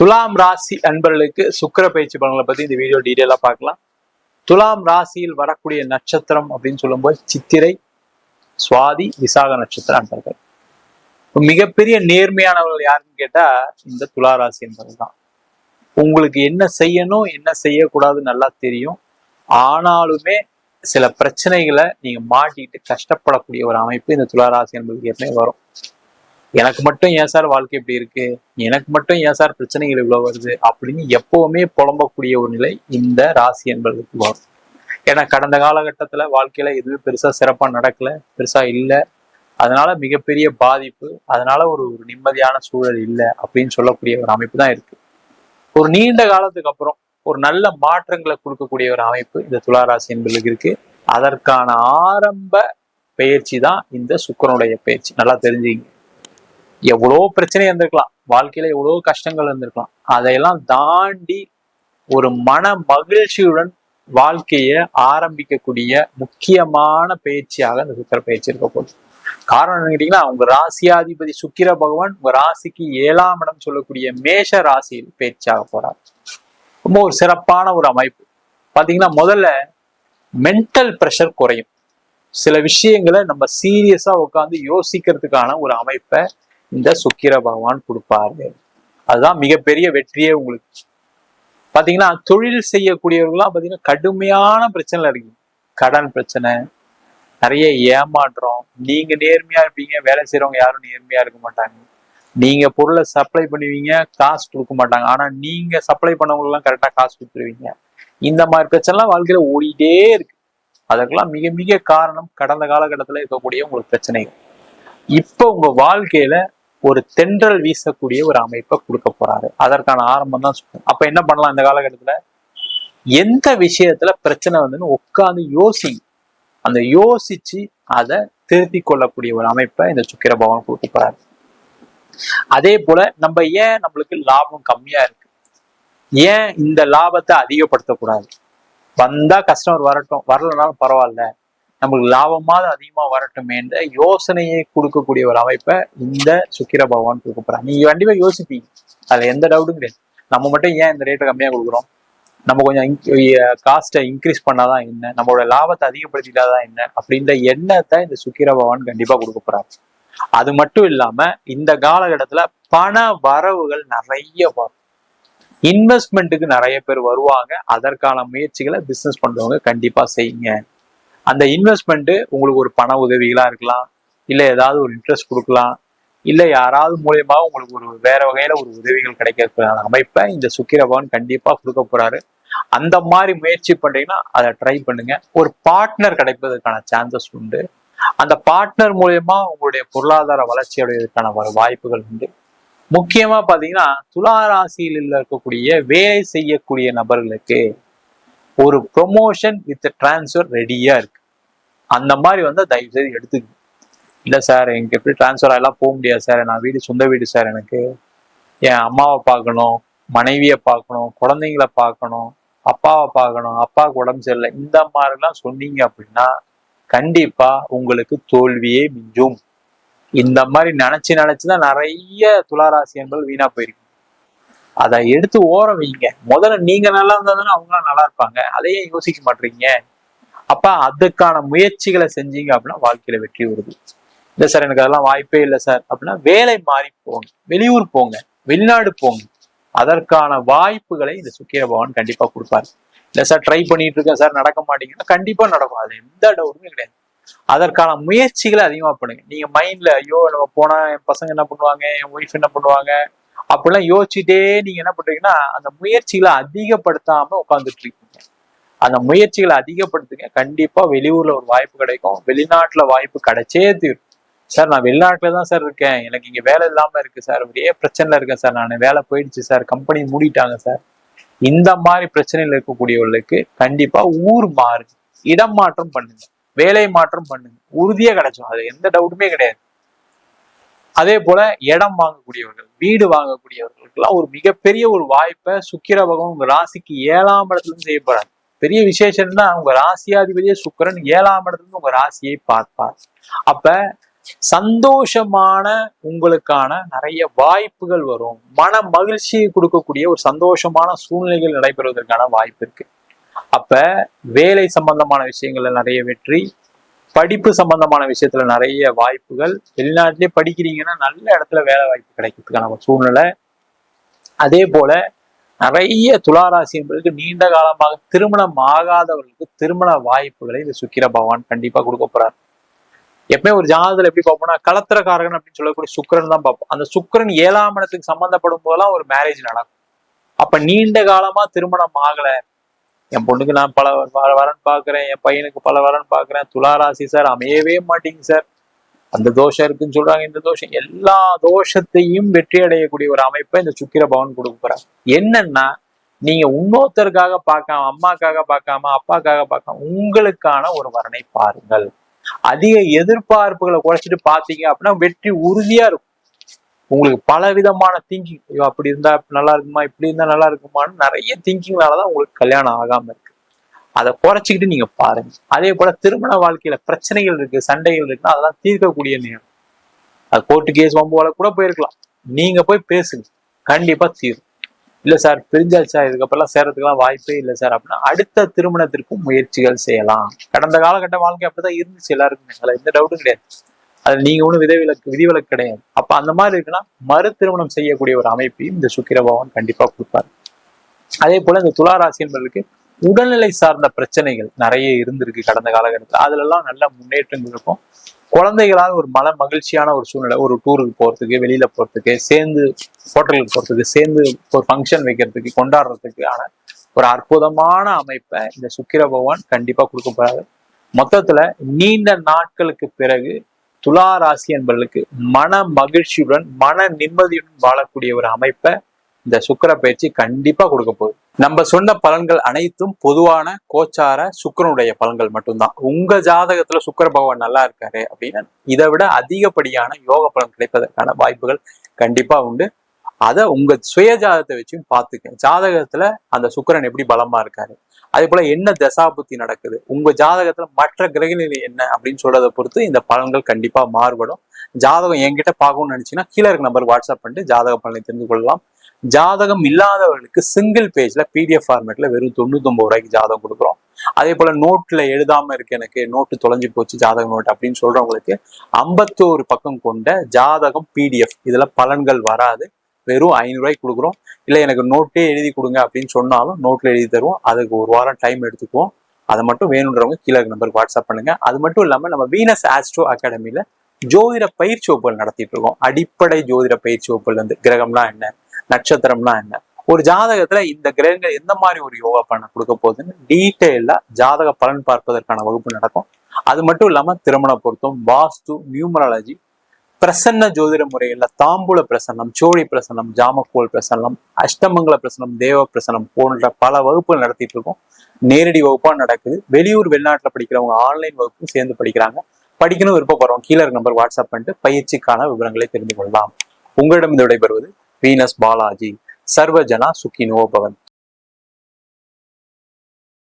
துலாம் ராசி அன்பர்களுக்கு சுக்கிர பயிற்சி பலன்களை பத்தி இந்த வீடியோ டீட்டெயிலா பார்க்கலாம். துலாம் ராசியில் வரக்கூடிய நட்சத்திரம் அப்படின்னு சொல்லும்போது சித்திரை சுவாதி விசாக நட்சத்திர அன்பர்கள். மிகப்பெரிய நேர்மையானவர்கள் யாருன்னு கேட்டா இந்த துலா ராசி என்பவர்கள் தான். உங்களுக்கு என்ன செய்யணும் என்ன செய்யக்கூடாதுன்னு நல்லா தெரியும். ஆனாலுமே சில பிரச்சனைகளை நீங்க மாட்டிட்டு கஷ்டப்படக்கூடிய ஒரு அமைப்பு இந்த துலா ராசி என்பதுக்கு வரும். எனக்கு மட்டும் ஏன் சார் வாழ்க்கை இப்படி இருக்கு? எனக்கு மட்டும் ஏன் சார் பிரச்சனைகள் இவ்வளவு வருது? அப்படின்னு எப்பவுமே புலம்பக்கூடிய ஒரு நிலை இந்த ராசி என்பதற்கு வரும். ஏன்னா கடந்த காலகட்டத்துல வாழ்க்கையில எதுவுமே பெருசா சிறப்பா நடக்கல பெருசா இல்லை. அதனால மிகப்பெரிய பாதிப்பு அதனால ஒரு ஒரு நிம்மதியான சூழல் இல்லை அப்படின்னு சொல்லக்கூடிய ஒரு அமைப்பு தான் இருக்கு. ஒரு நீண்ட காலத்துக்கு அப்புறம் ஒரு நல்ல மாற்றங்களை கொடுக்கக்கூடிய ஒரு அமைப்பு இந்த துளாராசி என்பதற்கு இருக்கு. அதற்கான ஆரம்ப பயிற்சி தான் இந்த சுக்கரனுடைய பயிற்சி. நல்லா தெரிஞ்சுங்க எவ்வளோ பிரச்சனை இருந்திருக்கலாம். வாழ்க்கையில எவ்வளோ கஷ்டங்கள் இருந்திருக்கலாம். அதையெல்லாம் தாண்டி ஒரு மன மகிழ்ச்சியுடன் வாழ்க்கையை ஆரம்பிக்கக்கூடிய முக்கியமான பயிற்சியாக இந்த சுக்கர பயிற்சி இருக்க போகுது. காரணம் என்ன கேட்டீங்கன்னா உங்க ராசியாதிபதி சுக்கிர பகவான் உங்க ராசிக்கு ஏழாம் இடம் சொல்லக்கூடிய மேஷ ராசியில் பயிற்சியாக போறார். ரொம்ப ஒரு சிறப்பான ஒரு அமைப்பு. பாத்தீங்கன்னா முதல்ல மென்டல் ப்ரெஷர் குறையும். சில விஷயங்களை நம்ம சீரியஸா உட்காந்து யோசிக்கிறதுக்கான ஒரு அமைப்பை இந்த சுக்கிர பகவான் கொடுப்பாரு. அதுதான் மிகப்பெரிய வெற்றியே உங்களுக்கு. பாத்தீங்கன்னா தொழில் செய்யக்கூடியவர்கள்லாம் பாத்தீங்கன்னா கடுமையான பிரச்சனை இருக்கு கடன் பிரச்சனை நிறைய ஏமாற்றம். நீங்க நேர்மையா இருப்பீங்க வேலை செய்யறவங்க யாரும் நேர்மையா இருக்க மாட்டாங்க. நீங்க பொருளை சப்ளை பண்ணுவீங்க காசு கொடுக்க மாட்டாங்க. ஆனா நீங்க சப்ளை பண்ணவங்க எல்லாம் கரெக்டா காசு கொடுத்துருவீங்க. இந்த மாதிரி பிரச்சனைலாம் வாழ்க்கையில ஓடிட்டே இருக்கு. அதற்கெல்லாம் மிக மிக காரணம் கடந்த காலகட்டத்தில் இருக்கக்கூடிய உங்களுக்கு பிரச்சனைகள். இப்போ உங்க வாழ்க்கையில ஒரு தென்றல் வீசக்கூடிய ஒரு அமைப்பை கொடுக்க போறாரு. அதற்கான ஆரம்பம் தான் சொல்றேன் அப்ப என்ன பண்ணலாம் இந்த காலகட்டத்துல? எந்த விஷயத்துல பிரச்சனை வந்துன்னு உட்காந்து யோசி அந்த யோசிச்சு அதை திருத்தி கொள்ளக்கூடிய ஒரு அமைப்பை இந்த சுக்கிர பகவான் கொடுக்க போறாரு. அதே போல நம்ம ஏன் நம்மளுக்கு லாபம் கம்மியா இருக்கு? ஏன் இந்த லாபத்தை அதிகப்படுத்தக்கூடாது வந்தா கஸ்டமர் வரட்டும். வரலனாலும் பரவாயில்ல. நம்மளுக்கு லாபமாவது அதிகமா வரட்டும் என்ற யோசனையை கொடுக்கக்கூடிய ஒரு அமைப்பை இந்த சுக்கிர பகவான் கொடுக்க போறாங்க நீங்க கண்டிப்பா யோசிப்பீங்க. அதுல எந்த டவுட்டும் கிடையாது. நம்ம மட்டும் ஏன் இந்த ரேட்டை கம்மியா கொடுக்குறோம்? நம்ம கொஞ்சம் காஸ்ட்டை இன்க்ரீஸ் பண்ணாதான் என்ன? நம்மளோட லாபத்தை அதிகப்படுத்திட்டாதான் என்ன? அப்படின்ற எண்ணத்தை இந்த சுக்கிர பகவான் கண்டிப்பா கொடுக்க போறாரு. அது மட்டும் இல்லாம இந்த காலகட்டத்துல பண வரவுகள் நிறைய வரும். இன்வெஸ்ட்மெண்ட்டுக்கு நிறைய பேர் வருவாங்க. அதற்கான முயற்சிகளை பிசினஸ் பண்றவங்க கண்டிப்பா செய்யுங்க. அந்த இன்வெஸ்ட்மெண்ட் உங்களுக்கு ஒரு பண உதவிகளா இருக்கலாம் இல்லை ஏதாவது ஒரு இன்ட்ரெஸ்ட் கொடுக்கலாம் இல்லை யாராவது மூலயமா உங்களுக்கு ஒரு வேற வகையில ஒரு உதவிகள் கிடைக்கிறதுக்கான அமைப்பை இந்த சுக்கிரபவன் கண்டிப்பாக கொடுக்க போறாரு. அந்த மாதிரி முயற்சி பண்றீங்கன்னா அதை ட்ரை பண்ணுங்க. ஒரு பார்ட்னர் கிடைப்பதற்கான சான்சஸ் உண்டு. அந்த பார்ட்னர் மூலயமா உங்களுடைய பொருளாதார வளர்ச்சி அடைவதற்கான ஒரு வாய்ப்புகள் உண்டு. முக்கியமா பாத்தீங்கன்னா துலா ராசியில் இருக்கக்கூடிய வேலை செய்யக்கூடிய நபர்களுக்கு ஒரு ப்ரொமோஷன் வித் டிரான்ஸ்ஃபர் ரெடியா இருக்கு. அந்த மாதிரி வந்து தயவு செய்து எடுத்துக்கணும். இல்லை சார் எனக்கு எப்படி டிரான்ஸ்ஃபர் ஆகலாம் போக முடியாது சார் நான் வீடு சொந்த வீடு சார் எனக்கு. என் அம்மாவை பார்க்கணும் மனைவியை பார்க்கணும் குழந்தைங்கள பார்க்கணும் அப்பாவை பார்க்கணும் அப்பாவுக்கு உடம்பு சரியில்லை. இந்த மாதிரிலாம் சொன்னீங்க அப்படின்னா கண்டிப்பா உங்களுக்கு தோல்வியே மிஞ்சும். இந்த மாதிரி நினைச்சு நினைச்சுதான் நிறைய துளாராசி என்பது வீணா போயிருக்கு அதை எடுத்து ஓரம் வைங்க. முதல்ல நீங்க நல்லா இருந்தா தானே அவங்களாம் நல்லா இருப்பாங்க. அதையே யோசிக்க மாட்டீங்க அப்ப அதுக்கான முயற்சிகளை செஞ்சீங்க அப்படின்னா வாழ்க்கையில வெற்றி வருது. இல்லை சார் எனக்கு அதெல்லாம் வாய்ப்பே இல்லை சார் அப்படின்னா வேலை மாறி போங்க. வெளியூர் போங்க. வெளிநாடு போங்க. அதற்கான வாய்ப்புகளை இந்த சுக்கிர பகவான் கண்டிப்பா கொடுப்பாரு. இல்லை சார் ட்ரை பண்ணிட்டு இருக்கேன் சார் நடக்க மாட்டீங்கன்னா கண்டிப்பா நடக்கும். அது எந்த டவுட்டுமே கிடையாது. அதற்கான முயற்சிகளை அதிகமா பண்ணுங்க. நீங்க மைண்ட்ல ஐயோ நம்ம போனா என் பசங்க என்ன பண்ணுவாங்க? என் ஒய்ஃப் என்ன பண்ணுவாங்க? அப்படிலாம் யோசிச்சுட்டே நீங்க என்ன பண்றீங்கன்னா அந்த முயற்சிகளை அதிகப்படுத்தாம உட்காந்துட்டு இருக்கீங்க. அந்த முயற்சிகளை அதிகப்படுத்துங்க. கண்டிப்பா வெளியூர்ல ஒரு வாய்ப்பு கிடைக்கும். வெளிநாட்டுல வாய்ப்பு கிடைச்சே தீரும். சார் நான் வெளிநாட்டுல தான் சார் இருக்கேன். எனக்கு இங்க வேலை இல்லாம இருக்கு சார். ஒரே பிரச்சனைல இருக்கேன் சார். நான் வேலை போயிடுச்சு சார். கம்பெனி மூடிட்டாங்க சார். இந்த மாதிரி பிரச்சனைகள் இருக்கக்கூடியவர்களுக்கு கண்டிப்பா ஊர் மாறுங்க இடம் மாற்றம் பண்ணுங்க. வேலை மாற்றம் பண்ணுங்க. உறுதியா கிடைச்சோம். அது எந்த டவுட்டுமே கிடையாது. அதே போல இடம் வாங்கக்கூடியவர்கள் வீடு வாங்கக்கூடியவர்களுக்கெல்லாம் ஒரு மிகப்பெரிய ஒரு வாய்ப்பை சுக்கிர பகவான் ராசிக்கு ஏழாம் இடத்துல இருந்து பெரிய விசேஷம்னா உங்க ராசியாதிபதியே சுக்கிரன் ஏழாம் இடத்துல இருந்து உங்க ராசியை பார்ப்பார். அப்ப சந்தோஷமான உங்களுக்கான நிறைய வாய்ப்புகள் வரும். மன மகிழ்ச்சியை கொடுக்கக்கூடிய ஒரு சந்தோஷமான சூழ்நிலைகள் நடைபெறுவதற்கான வாய்ப்பு இருக்கு. அப்ப வேலை சம்பந்தமான விஷயங்கள்ல நிறைய வெற்றி படிப்பு சம்பந்தமான விஷயத்துல நிறைய வாய்ப்புகள். வெளிநாட்டிலே படிக்கிறீங்கன்னா நல்ல இடத்துல வேலை வாய்ப்பு கிடைக்கிறதுக்கான ஒரு சூழ்நிலை. அதே போல நிறைய துளாராசி என்பதற்கு நீண்ட காலமாக திருமணம் ஆகாதவர்களுக்கு திருமண வாய்ப்புகளை இந்த சுக்கிர பகவான் கண்டிப்பா கொடுக்க போறார். எப்பவுமே ஒரு ஜாதகத்துல எப்படி பார்ப்போம்னா கலத்திரக்காரகன் அப்படின்னு சொல்லக்கூடிய சுக்கரன் தான் பார்ப்போம். அந்த சுக்கிரன் ஏழாம் இடத்துக்கு சம்பந்தப்படும் போதெல்லாம் ஒரு மேரேஜ் நடக்கும். அப்ப நீண்ட காலமா திருமணம் ஆகல. என் பொண்ணுக்கு நான் பல வரன் பாக்குறேன் என் பையனுக்கு பல வரன் பாக்குறேன் துளாராசி சார் அமையவே மாட்டீங்க சார். அந்த தோஷம் இருக்குன்னு சொல்றாங்க. இந்த தோஷம் எல்லா தோஷத்தையும் வெற்றி அடையக்கூடிய ஒரு அமைப்பை இந்த சுக்கிர பவன் கொடுக்க போறாங்க என்னன்னா நீங்க இன்னொருத்தருக்காக பார்க்காம அம்மாக்காக பார்க்காம அப்பாக்காக பார்க்காம உங்களுக்கான ஒரு வரனை பாருங்கள். அதிக எதிர்பார்ப்புகளை குறைச்சிட்டு பார்த்தீங்க அப்படின்னா வெற்றி உறுதியா இருக்கும். உங்களுக்கு பல விதமான திங்கிங் ஐயோ அப்படி இருந்தா நல்லா இருக்குமா இப்படி இருந்தா நல்லா இருக்குமான்னு நிறைய திங்கிங்னாலதான் உங்களுக்கு கல்யாணம் ஆகாம இருக்கு. அதை குறைச்சிக்கிட்டு நீங்க பாருங்க. அதே போல திருமண வாழ்க்கையில பிரச்சனைகள் இருக்கு சண்டைகள் இருக்குன்னா அதெல்லாம் தீர்க்கக்கூடிய நேரம். அது கோர்ட்டு கேஸ் வம்புவால கூட போயிருக்கலாம். நீங்க போய் பேசுங்க. கண்டிப்பா தீரும். இல்ல சார் பிரிஞ்சாச்சா இதுக்கப்புறம் சேரத்துக்கெல்லாம் வாய்ப்பே இல்லை சார் அப்படின்னா அடுத்த திருமணத்திற்கும் முயற்சிகள் செய்யலாம். கடந்த காலகட்ட வாழ்க்கை அப்படிதான் இருந்துச்சு எல்லாருக்குமே. அதில் எந்த டவுட்டும் கிடையாது. அது நீங்க ஒன்றும் விதிவிலக்கு விதிவிலக்கு கிடையாது. அப்ப அந்த மாதிரி இருக்குன்னா மறு திருமணம் செய்யக்கூடிய ஒரு அமைப்பையும் இந்த சுக்கிர பகவான் கண்டிப்பா கொடுப்பாரு. அதே போல இந்த துளாராசி என்பதற்கு உடல்நிலை சார்ந்த பிரச்சனைகள் நிறைய இருந்திருக்கு கடந்த காலகட்டத்தில். அதுல எல்லாம் நல்ல முன்னேற்றங்கள் இருக்கும். குழந்தைகளால் ஒரு மன மகிழ்ச்சியான ஒரு சூழ்நிலை ஒரு டூருக்கு போகிறதுக்கு வெளியில போகிறதுக்கு சேர்ந்து ஹோட்டலுக்கு போகிறதுக்கு சேர்ந்து ஒரு ஃபங்க்ஷன் வைக்கிறதுக்கு கொண்டாடுறதுக்கு ஆன ஒரு அற்புதமான அமைப்பை இந்த சுக்கிர பகவான் கண்டிப்பா கொடுக்க போறாரு. மொத்தத்துல நீண்ட நாட்களுக்கு பிறகு துலா ராசி என்பவர்களுக்கு மன மகிழ்ச்சியுடன் மன நிம்மதியுடன் வாழக்கூடிய ஒரு அமைப்பை இந்த சுக்கிர பயிற்சி கண்டிப்பா கொடுக்க போகுது. நம்ம சொன்ன பலன்கள் அனைத்தும் பொதுவான கோச்சார சுக்கிரனுடைய பலன்கள் மட்டும்தான். உங்க ஜாதகத்துல சுக்கிர பகவான் நல்லா இருக்காரு அப்படின்னா இதை விட அதிகப்படியான யோக பலன் கிடைப்பதற்கான வாய்ப்புகள் கண்டிப்பா உண்டு. அதை உங்க சுய ஜாதகத்தை வச்சும் பார்த்துக்க. ஜாதகத்துல அந்த சுக்கிரன் எப்படி பலமா இருக்காரு? அதே போல என்ன தசாபுத்தி நடக்குது? உங்க ஜாதகத்துல மற்ற கிரகநிலை என்ன அப்படின்னு சொல்றதை பொறுத்து இந்த பலன்கள் கண்டிப்பா மாறுபடும். ஜாதகம் என்கிட்ட பார்க்கணும்னு நினைச்சீங்கன்னா கீழே இருக்க நம்பர் வாட்ஸ்அப் பண்ணிட்டு ஜாதக பலனை தெரிந்து கொள்ளலாம். ஜாதகம் இல்லாதவர்களுக்கு சிங்கிள் பேஜ்ல பிடிஎஃப் ஃபார்மேட்ல வெறும் தொண்ணூத்தொம்பது ரூபாய்க்கு ஜாதகம் கொடுக்குறோம். அதே போல நோட்ல எழுதாம இருக்கு எனக்கு நோட்டு தொலைஞ்சு போச்சு ஜாதக நோட் அப்படின்னு சொல்றவங்களுக்கு ஐம்பத்தோரு பக்கம் கொண்ட ஜாதகம் பிடிஎஃப் இதுல பலன்கள் வராது. வெறும் ஐநூறுரூவாய்க்கு கொடுக்குறோம். இல்லை எனக்கு நோட்டே எழுதி கொடுங்க அப்படின்னு சொன்னாலும் நோட்ல எழுதி தருவோம். அதுக்கு ஒரு வாரம் டைம் எடுத்துக்குவோம். அதை மட்டும் வேணுன்றவங்க கீழே நம்பருக்கு வாட்ஸ்அப் பண்ணுங்க. அது மட்டும் இல்லாம நம்ம வீனஸ் ஆஸ்ட்ரோ அகாடமியில ஜோதிட பயிற்சி வகுப்புகள் நடத்திட்டு இருக்கோம். அடிப்படை ஜோதிட பயிற்சி வகுப்புல இருந்து. கிரகம்னா என்ன? நட்சத்திரம்னா என்ன? ஒரு ஜாதகத்துல இந்த கிரகங்கள் எந்த மாதிரி ஒரு யோகா பண்ண கொடுக்க போகுதுன்னு டீட்டெயிலா ஜாதக பலன் பார்ப்பதற்கான வகுப்பு நடக்கும். அது மட்டும் இல்லாம திருமண பொருத்தம் வாஸ்து நியூமராலஜி பிரசன்ன ஜோதிட முறைகள்ல தாம்பூல பிரசன்னம் சோழி பிரசன்னம் ஜாமக்கோல் பிரசன்னம் அஷ்டமங்கல பிரசன்னம் தேவ பிரசன்னம் போன்ற பல வகுப்புகள் நடத்திட்டு இருக்கோம். நேரடி வகுப்பா நடக்குது. வெளியூர் வெளிநாட்டுல படிக்கிறவங்க ஆன்லைன் வகுப்பும் சேர்ந்து படிக்கிறாங்க. படிக்கணும் விருப்பப்படுறோம் கீழே நம்பர் வாட்ஸ்அப் பண்ணிட்டு பயிற்சிக்கான விவரங்களை தெரிந்து கொள்ளலாம். உங்களிடம் விடைபெறுவது வீனஸ் பாலாஜி சர்வஜனா சுக்கினோ பவன்.